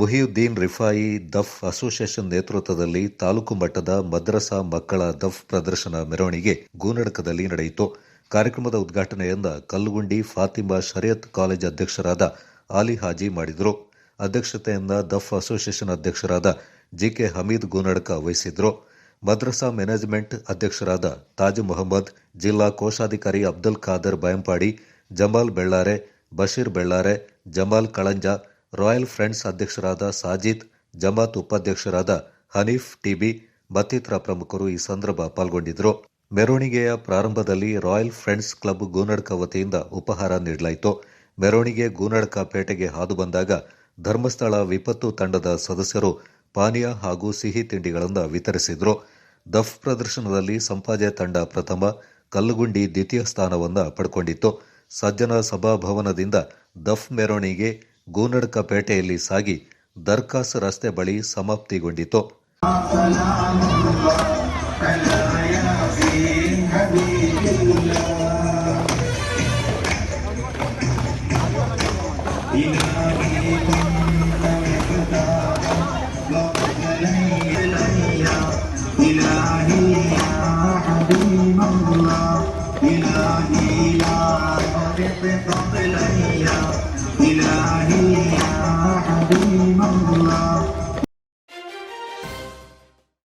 Muhiyuddin Rifai ದಫ್ association ನೇತೃತ್ವದಲ್ಲಿ ತಾಲೂಕು ಮಟ್ಟದ ಮದ್ರಸಾ ಮಕ್ಕಳ ದಫ್ ಪ್ರದರ್ಶನ ಮೆರವಣಿಗೆ ಗೂನಡಕದಲ್ಲಿ ನಡೆಯಿತು. ಕಾರ್ಯಕ್ರಮದ ಉದ್ಘಾಟನೆಯಿಂದ ಕಲ್ಲುಗುಂಡಿ ಫಾತಿಮಾ ಶರಿಯತ್ ಕಾಲೇಜ್ ಅಧ್ಯಕ್ಷರಾದ ಆಲಿ ಹಾಜಿ ಮಾಡಿದರು. ಅಧ್ಯಕ್ಷತೆಯಿಂದ ದಫ್ ಅಸೋಸಿಯೇಷನ್ ಅಧ್ಯಕ್ಷರಾದ ಜಿಕೆ ಹಮೀದ್ ಗೂನಡ್ಕ ವಹಿಸಿದ್ರು. ಮದ್ರಸಾ ಮ್ಯಾನೇಜ್ಮೆಂಟ್ ಅಧ್ಯಕ್ಷರಾದ ತಾಜ್ ಮೊಹಮ್ಮದ್, ಜಿಲ್ಲಾ ಕೋಶಾಧಿಕಾರಿ ಅಬ್ದುಲ್ ಖಾದರ್ ಬಯಂಪಾಡಿ, ಜಮಾಲ್ ಬೆಳ್ಳಾರೆ, ಬಶೀರ್ ಬೆಳ್ಳಾರೆ, ಜಮಾಲ್ ಕಳಂಜ ರಾಯಲ್ ಫ್ರೆಂಡ್ಸ್ ಅಧ್ಯಕ್ಷರಾದ ಸಾಜಿದ್, ಜಮಾತ್ ಉಪಾಧ್ಯಕ್ಷರಾದ ಹನೀಫ್ ಟಿಬಿ ಮತ್ತಿತರ ಪ್ರಮುಖರು ಈ ಸಂದರ್ಭ ಪಾಲ್ಗೊಂಡಿದ್ದರು. ಮೆರವಣಿಗೆಯ ಪ್ರಾರಂಭದಲ್ಲಿ ರಾಯಲ್ ಫ್ರೆಂಡ್ಸ್ ಕ್ಲಬ್ ಗೂನಡ್ಕ ವತಿಯಿಂದ ಉಪಹಾರ ನೀಡಲಾಯಿತು. ಮೆರವಣಿಗೆ ಗೂನಡ್ಕ ಪೇಟೆಗೆ ಹಾದು ಬಂದಾಗ ಧರ್ಮಸ್ಥಳ ವಿಪತ್ತು ತಂಡದ ಸದಸ್ಯರು ಪಾನೀಯ ಹಾಗೂ ಸಿಹಿ ತಿಂಡಿಗಳನ್ನು ವಿತರಿಸಿದ್ರು. ದಫ್ ಪ್ರದರ್ಶನದಲ್ಲಿ ಸಂಪಾಜೆ ತಂಡ ಪ್ರಥಮ, ಕಲ್ಲುಗುಂಡಿ ದ್ವಿತೀಯ ಸ್ಥಾನವನ್ನು ಪಡ್ಕೊಂಡಿತ್ತು. ಸಜ್ಜನ ಸಭಾಭವನದಿಂದ ದಫ್ ಮೆರವಣಿಗೆ ಗೋನಡ್ಕ ಪೇಟೆಯಲ್ಲಿ ಸಾಗಿ ದರ್ಕಾಸ್ ರಸ್ತೆ ಬಳಿ ಸಮಾಪ್ತಿಗೊಂಡಿತು Thank you. إلهي يا حبيب الله.